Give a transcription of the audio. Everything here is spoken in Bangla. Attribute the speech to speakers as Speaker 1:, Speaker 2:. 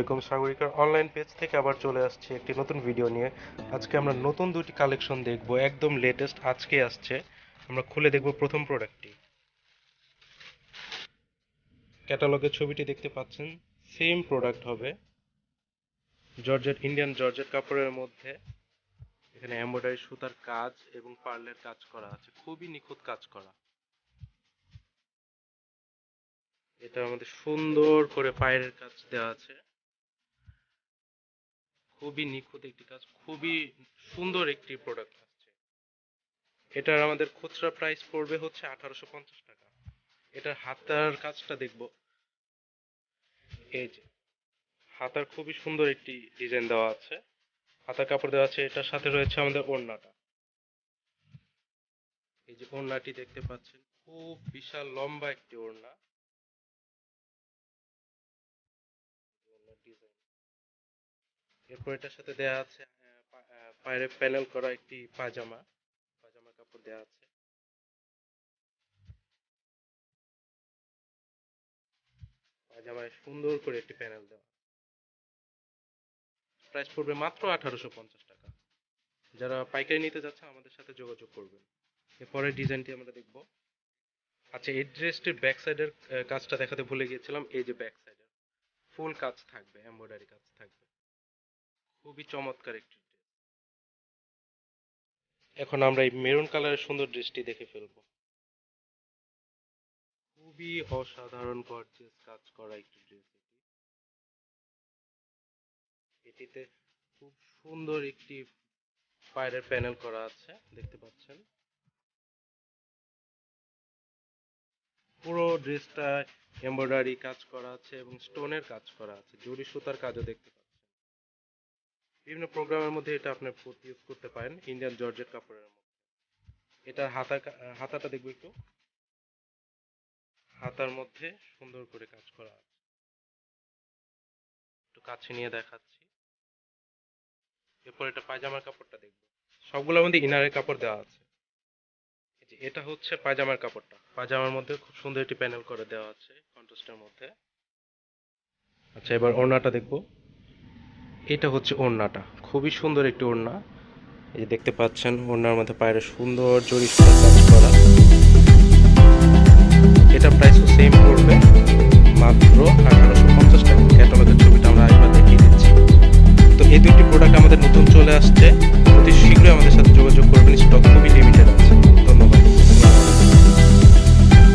Speaker 1: আলাইকুম, সাগরিকার অনলাইন পেজ থেকে আবার চলে আসছে একটি নতুন ভিডিও নিয়ে। আজকে আমরা নতুন দুটি কালেকশন দেখব, একদম লেটেস্ট আজকে আসছে। আমরা খুলে দেখব প্রথম প্রোডাক্টটি ক্যাটালগের ছবিটি দেখতে পাচ্ছেন সেম প্রোডাক্ট হবে। জর্জেট ইন্ডিয়ান জর্জেট কাপড়ের মধ্যে। এখানে এমব্রয়ডারি সুতার কাজ এবং পার্লের কাজ করা আছে, খুবই নিখুঁত কাজ করা। এটা আমাদের সুন্দর করে পায়ের কাজ দেওয়া আছে। খুবই নিখুঁত একটি কাজ, খুবই সুন্দর একটি প্রোডাক্ট আসছে। এটার আমাদের খুচরা প্রাইস পড়বে হচ্ছে আঠারোশো পঞ্চাশ টাকা। এটার হাতার কাজটা দেখব। এই যে, হাতার খুবই সুন্দর একটি ডিজাইন দেওয়া আছে। হাতার কাপড় দেওয়া আছে, এটার সাথে রয়েছে আমাদের ওড়নাটা। এই যে ওড়নাটি দেখতে পাচ্ছেন, খুব বিশাল লম্বা একটি ওড়না। এরপর এটার সাথে দেয়া আছে পায়ের প্যানেল করা একটি পাজামা পাজামা কাপড় দেয়া আছে। পাজামায় সুন্দর করে একটি প্যানেল দেওয়া প্রাইস পড়বে মাত্র আঠারোশো পঞ্চাশ টাকা। যারা পাইকারি নিতে যাচ্ছে আমাদের সাথে যোগাযোগ করবেন। এরপরের ডিজাইনটি আমরা দেখব। আচ্ছা এই ড্রেসটির ব্যাক সাইডের কাজটা দেখাতে ভুলে গিয়েছিলাম। এই যে ব্যাক সাইডের ফুল কাজ থাকবে এমব্রয়ডারি কাজ থাকবে। খুবই চমৎকার একটি এখন আমরা এই মেরুন কালারের সুন্দর ড্রেসটি দেখে ফেলব। খুবই অসাধারণ গর্জিয়াস কাজ করা একটি ড্রেস এটি। এটিতে খুব সুন্দর একটি পায়ের প্যানেল করা আছে, দেখতে পাচ্ছেন। পুরো ড্রেসটা এমব্রয়ডারি কাজ করা আছে এবং স্টোনের কাজ করা আছে জরি সুতার কাজও দেখতে বিভিন্ন প্রোগ্রামের মধ্যে এটা আপনি ইউজ করতে পারেন ইন্ডিয়ান জর্জেট কাপড়ের মধ্যে। এটা হাতা হাতাটা দেখব একটু। হাতার মধ্যে সুন্দর করে কাজ করা আছে। একটু কাছে নিয়ে দেখাচ্ছি। এরপর এটা পায়জামার কাপড়টা দেখব। সবগুলোর মধ্যে ইনারের কাপড় দেওয়া আছে। এটা হচ্ছে পায়জামার কাপড়টা। পায়জামার মধ্যে খুব সুন্দর একটি প্যানেল করে দেওয়া আছে কন্ট্রাস্টের মধ্যে। আচ্ছা এবার ওড়নাটা দেখব। এটা হচ্ছে ওড়নাটা। খুবই সুন্দর একটি ওড়না। এই যে দেখতে পাচ্ছেন, ওড়নার মধ্যে পায়ের সুন্দর জড়ি কাজ করা।